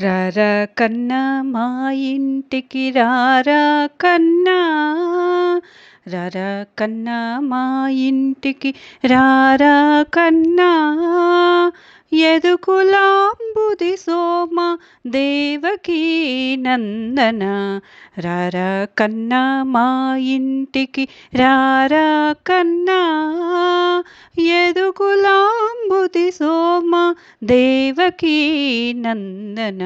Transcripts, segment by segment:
రారా కన్నా మా ఇంటికి రారా కన్నా. రారా కన్నా మా ఇంటికి రారా కన్నా. ఎదుకులాంబుది సోమ దేవకీ నందన రారా కన్నా మా ఇంటికి రారా కన్నా ఎదుకులాంబుది సోమ దేవకీ నందన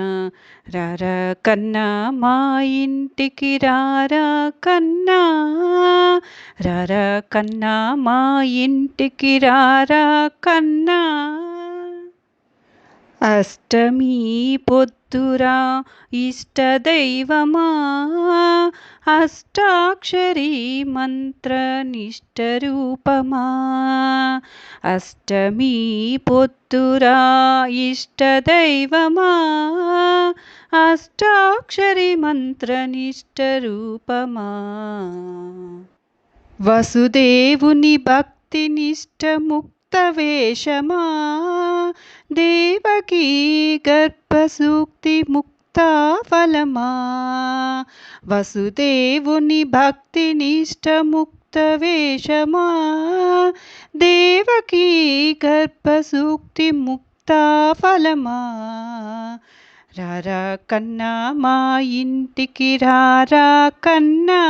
రారా కన్నా మా ఇంటికి రారా కన్నా రారా కన్నా మా ఇంటికి రారా కన్నా అష్టమి పొద్దురా ఇష్టదైవమా? అష్టాక్షరి మంత్ర నిష్టరూపమా అష్టమి పొద్దురా ఇష్టదైవమా? అష్టాక్షరి మంత్ర నిష్టరూపమా వసుదేవుని భక్తినిష్టముక్ నిష్టముక్త వేషమా దేవకీ గర్భసూక్తి ముక్తా ఫలమా? వసుదేవుని భక్తి నిష్టముక్త వేషమా దేవకీ గర్భసూక్తి ముక్తా ఫలమా? రారా కన్నా మా ఇంటికి రారా కన్నా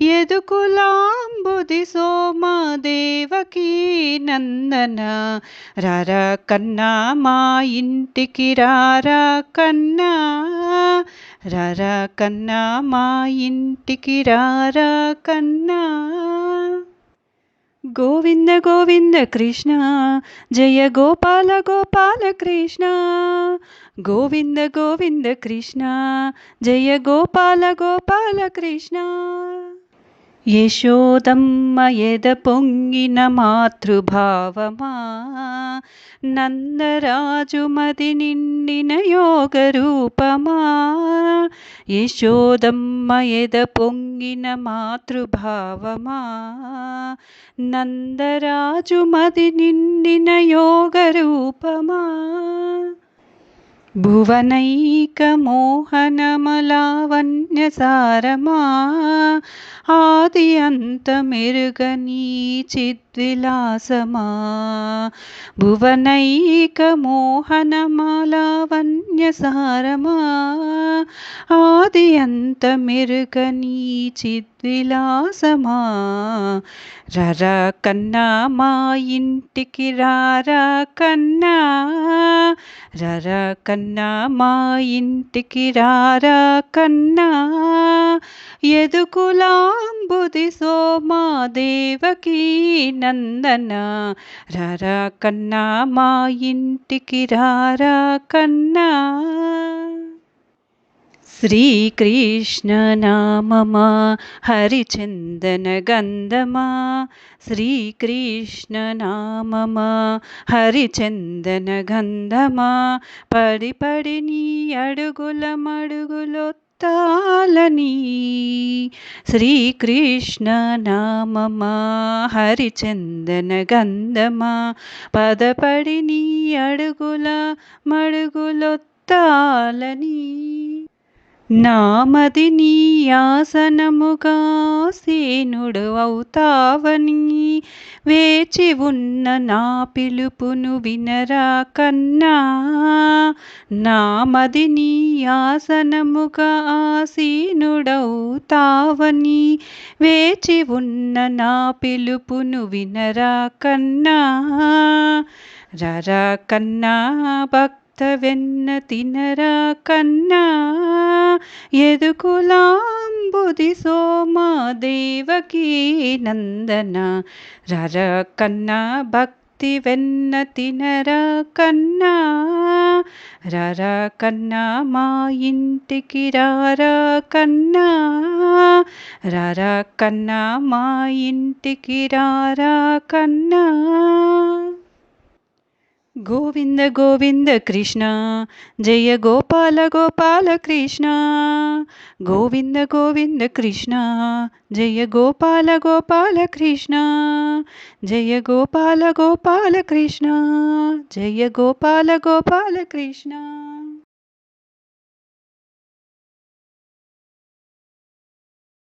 ఎదుకులాంబుది సోమదేవకి నందన. రారా కన్నా మా ఇంటికి రారా కన్నా. రారా కన్నా మా ఇంటికి రారా కన్నా. గోవింద గోవింద కృష్ణ జయ గోపాల గోపాల కృష్ణ. గోవింద గోవింద కృష్ణ జయ గోపాల గోపాల కృష్ణ. యశోదమ్మ ఎద పొంగిన మాతృభావమా నందరాజు మది నిండిన యోగ రూపమా యశోదమ్మ ఎద పొంగిన మాతృభావమా నందరాజు మది నిండిన యోగ రూపమా భువనైక మోహనమలావణ్యసారమా అది అంత మెరుగనీ చిద్విలాసమా? భువనైక మోహనమాలావన్యసారమా ఆది అంత మెరుగనీ చిద్ విలాసమా రరా కన్నా మా ఇంటికి రారా కన్నా. రరా కన్నా మా ఇంటికి రారా కన్నా. ఎదుకులాంబుది సోమా దేవకీ నందన. రారా కన్నా మా ఇంటికి రారా కన్నా. శ్రీకృష్ణ నామమా హరిచందన గంధమా. శ్రీకృష్ణ నామమా హరిచందన గంధమా. పడి పడి నీ అడుగుల మడుగులొత్తాలని శ్రీకృష్ణ నామమా హరిచందన గంధమా. పదపడి నీ అడుగుల మడుగులొత్తాలని నామది నీ ఆసనముగా సేనుడు అవుతావని వేచి ఉన్న నా పిలుపును వినరా కన్నా. నామది నీ ఆసనముగా ఆసీనుడవుతావని వేచి ఉన్న నా పిలుపును వినరా కన్నా. రరా కన్నా భక్త వెన్న తినరా కన్నా. ఎదుకులాంబుది సోమ దేవకీ నందన రర కన్నా భక్తి వెన్న తినర కన్నా రర కన్నా మా ఇంటికి రార కన్నా రర కన్నా మా ఇంటికి రార కన్నా. గోవింద గోవింద కృష్ణ జయ గోపాల గోపాల కృష్ణ గోవింద గోవింద కృష్ణ జయ గోపాల గోపాల కృష్ణ జయ గోపాల గోపాల కృష్ణ జయ గోపాల గోపాల కృష్ణ